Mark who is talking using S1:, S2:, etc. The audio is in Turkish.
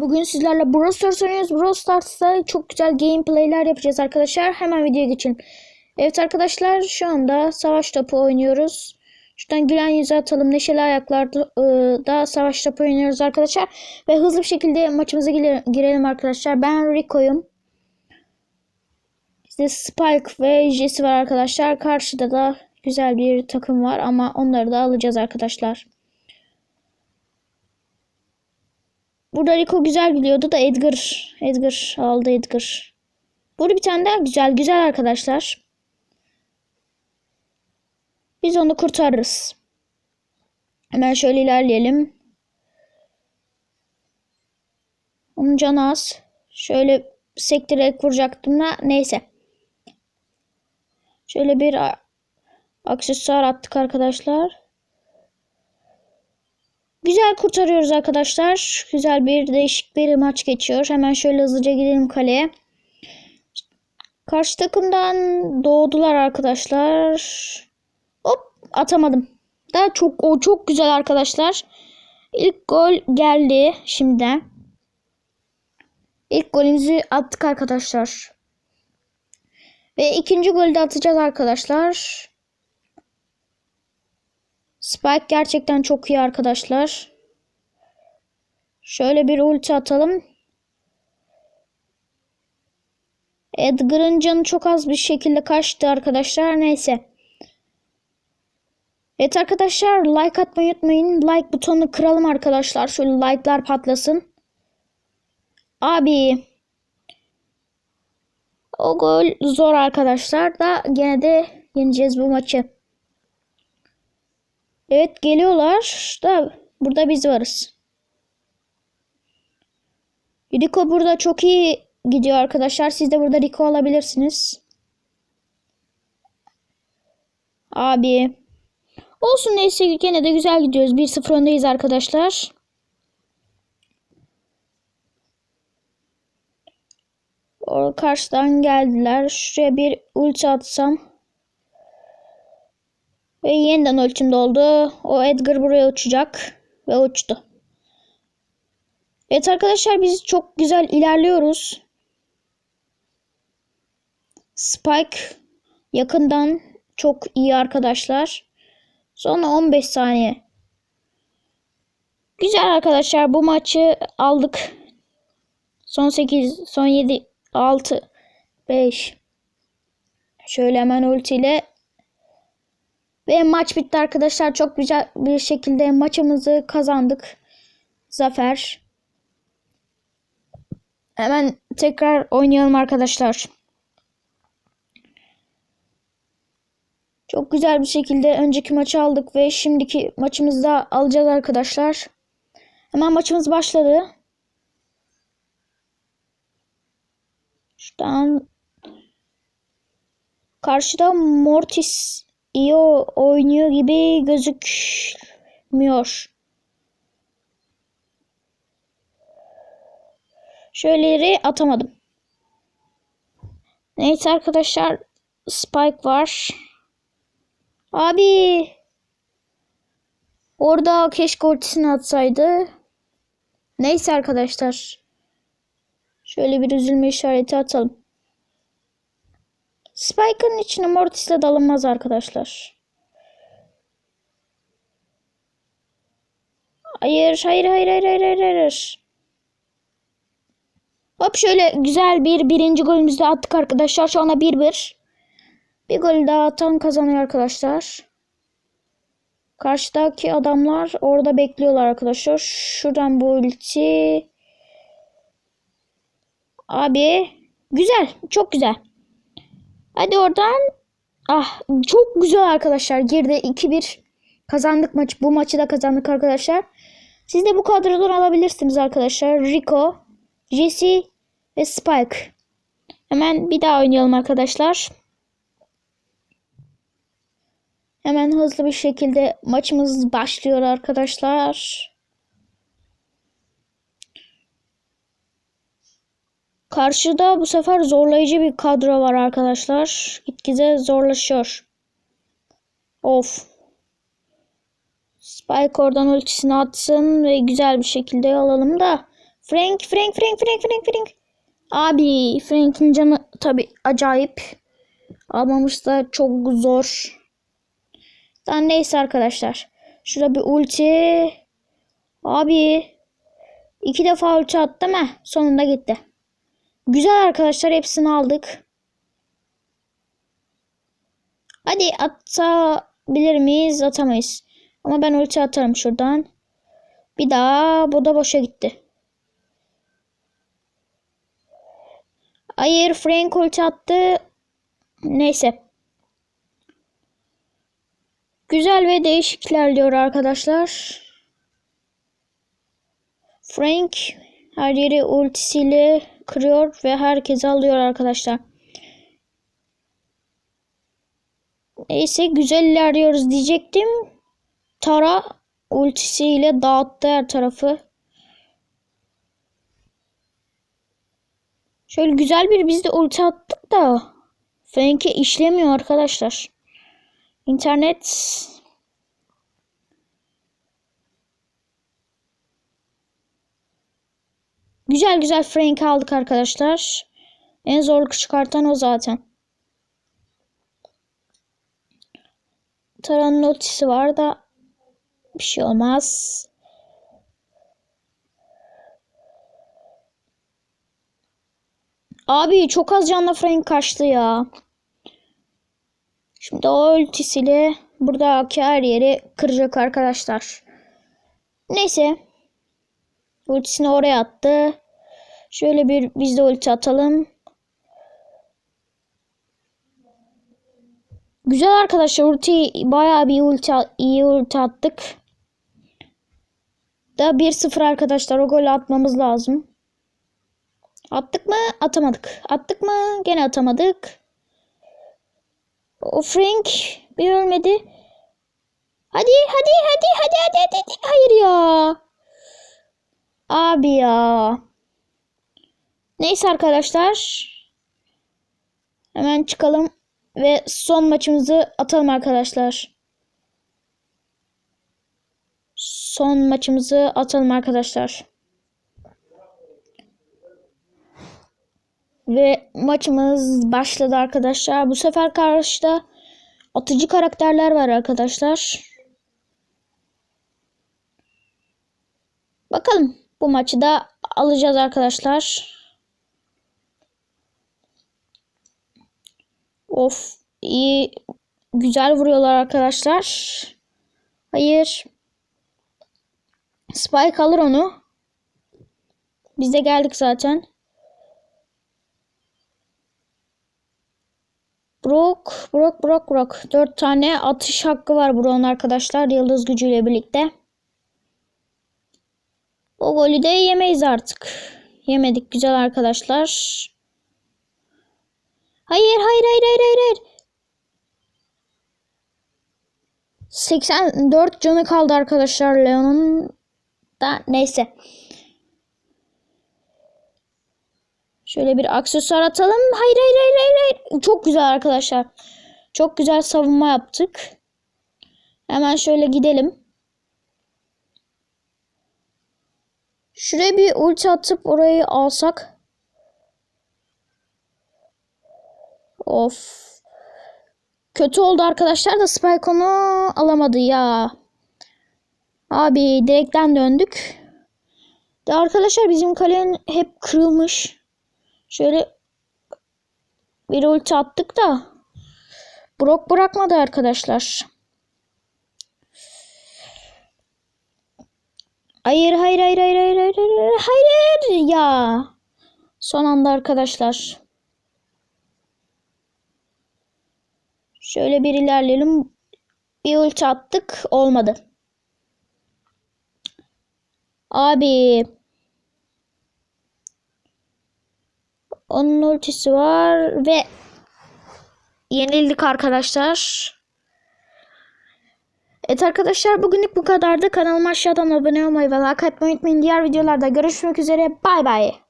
S1: Bugün sizlerle Brawl Stars oynuyoruz. Brawl Stars'ta çok güzel gameplayler yapacağız arkadaşlar. Hemen videoya geçelim. Evet arkadaşlar şu anda savaş topu oynuyoruz. Şuradan gülen yüzü atalım. Neşeli ayaklarda ıı, da savaş topu oynuyoruz arkadaşlar. Ve hızlı bir şekilde maçımıza gire- girelim arkadaşlar. Ben Rico'yum. İşte Spike ve Jesse var arkadaşlar. Karşıda da güzel bir takım var ama onları da alacağız arkadaşlar. Burada Rico güzel gidiyordu da Edgar. Edgar aldı Edgar. Burada bir tane daha güzel güzel arkadaşlar. Biz onu kurtarırız. Hemen şöyle ilerleyelim. Onun canı az. Şöyle sektirerek vuracaktım da neyse. Şöyle bir aksesuar attık arkadaşlar. Güzel kurtarıyoruz arkadaşlar. Güzel bir değişik bir maç geçiyor. Hemen şöyle hızlıca gidelim kaleye. Karşı takımdan doğdular arkadaşlar. Hop atamadım. Daha çok o çok güzel arkadaşlar. İlk gol geldi şimdi. İlk golümüzü attık arkadaşlar. Ve ikinci golü de atacağız arkadaşlar. Spike gerçekten çok iyi arkadaşlar. Şöyle bir ulti atalım. Edgar'ın canı çok az bir şekilde kaçtı arkadaşlar. Neyse. Evet arkadaşlar like atmayı unutmayın. Like butonunu kıralım arkadaşlar. Şöyle like'lar patlasın. Abi. O gol zor arkadaşlar da gene de yeneceğiz bu maçı. Evet geliyorlar da burada biz varız. Rico burada çok iyi gidiyor arkadaşlar. Siz de burada Rico alabilirsiniz. Abi. Olsun neyse gene de güzel gidiyoruz. 1-0 öndeyiz arkadaşlar. O karşıdan geldiler. Şuraya bir ulti atsam. Ve yeniden ölçüm doldu. O Edgar buraya uçacak. Ve uçtu. Evet arkadaşlar biz çok güzel ilerliyoruz. Spike yakından çok iyi arkadaşlar. Sonra 15 saniye. Güzel arkadaşlar bu maçı aldık. Son 8, son 7, 6, 5. Şöyle hemen ultiyle ve maç bitti arkadaşlar. Çok güzel bir şekilde maçımızı kazandık. Zafer. Hemen tekrar oynayalım arkadaşlar. Çok güzel bir şekilde önceki maçı aldık ve şimdiki maçımızı da alacağız arkadaşlar. Hemen maçımız başladı. Şuradan karşıda Mortis iyi oynuyor gibi gözükmüyor. Şöyleleri atamadım. Neyse arkadaşlar Spike var. Abi orada keşke ultisini atsaydı. Neyse arkadaşlar. Şöyle bir üzülme işareti atalım. Spike'ın içine Mortis'le dalınmaz arkadaşlar. Hayır, hayır, hayır, hayır, hayır, hayır, hayır. Hop şöyle güzel bir birinci golümüzü de attık arkadaşlar. Şu anda 1-1. Bir gol daha atan kazanıyor arkadaşlar. Karşıdaki adamlar orada bekliyorlar arkadaşlar. Şuradan bu ulti. Abi güzel, çok güzel. Hadi oradan. Ah çok güzel arkadaşlar. Girdi 2-1. Kazandık maç. Bu maçı da kazandık arkadaşlar. Siz de bu kadrodan alabilirsiniz arkadaşlar. Rico, Jesse ve Spike. Hemen bir daha oynayalım arkadaşlar. Hemen hızlı bir şekilde maçımız başlıyor arkadaşlar. Karşıda bu sefer zorlayıcı bir kadro var arkadaşlar. Gitgide zorlaşıyor. Of. Spike oradan ultisini atsın ve güzel bir şekilde alalım da Frank, Frank, Frank, Frank, Frank, Frank. Abi Frank'in canı tabi acayip. Almamış da çok zor. Daha neyse arkadaşlar. Şurada bir ulti. Abi. iki defa ulti attım ha. Sonunda gitti. Güzel arkadaşlar hepsini aldık. Hadi atabilir miyiz? Atamayız. Ama ben ulti atarım şuradan. Bir daha bu da boşa gitti. Hayır Frank ulti attı. Neyse. Güzel ve değişik ilerliyor arkadaşlar. Frank her yeri ultisiyle kırıyor ve herkesi alıyor arkadaşlar. Neyse güzel ilerliyoruz diyecektim. Tara ultisiyle dağıttı her tarafı. Şöyle güzel bir biz de ulti attık da Frank'e işlemiyor arkadaşlar. İnternet Güzel güzel Frank aldık arkadaşlar. En zorluk çıkartan o zaten. Taran'ın ultisi var da bir şey olmaz. Abi çok az canla Frank kaçtı ya. Şimdi o ultisiyle buradaki her yeri kıracak arkadaşlar. Neyse. Ultisini oraya attı. Şöyle bir biz de ulti atalım. Güzel arkadaşlar ulti bayağı bir ulti iyi ulti attık. Da 1-0 arkadaşlar o golü atmamız lazım. Attık mı? Atamadık. Attık mı? Gene atamadık. O Frank bir ölmedi. Hadi hadi hadi hadi hadi. hadi. Hayır ya. Abi ya. Neyse arkadaşlar. Hemen çıkalım ve son maçımızı atalım arkadaşlar. Son maçımızı atalım arkadaşlar. Ve maçımız başladı arkadaşlar. Bu sefer karşıda atıcı karakterler var arkadaşlar. Bakalım bu maçı da alacağız arkadaşlar. Of iyi güzel vuruyorlar arkadaşlar. Hayır. Spike alır onu. Biz de geldik zaten. Brock, Brock, Brock, Brock. Dört tane atış hakkı var Brock'un arkadaşlar. Yıldız gücüyle birlikte. O golü de yemeyiz artık. Yemedik güzel arkadaşlar. Hayır, hayır, hayır, hayır, hayır, hayır. 84 canı kaldı arkadaşlar Leon'un da neyse. Şöyle bir aksesuar atalım. Hayır hayır hayır. hayır. Çok güzel arkadaşlar. Çok güzel savunma yaptık. Hemen şöyle gidelim. Şuraya bir ulti atıp orayı alsak. Of. Kötü oldu arkadaşlar da Spike onu alamadı ya. Abi direkten döndük. De arkadaşlar bizim kalenin hep kırılmış. Şöyle bir ulti attık da Brock bırakmadı arkadaşlar. Hayır hayır hayır hayır hayır hayır hayır hayır ya. Son anda arkadaşlar. Şöyle bir ilerleyelim. Bir ulti attık olmadı. Abi Onun ultisi var ve yenildik arkadaşlar. Evet arkadaşlar bugünlük bu kadardı. Kanalıma aşağıdan abone olmayı ve like atmayı unutmayın. Diğer videolarda görüşmek üzere. Bay bay.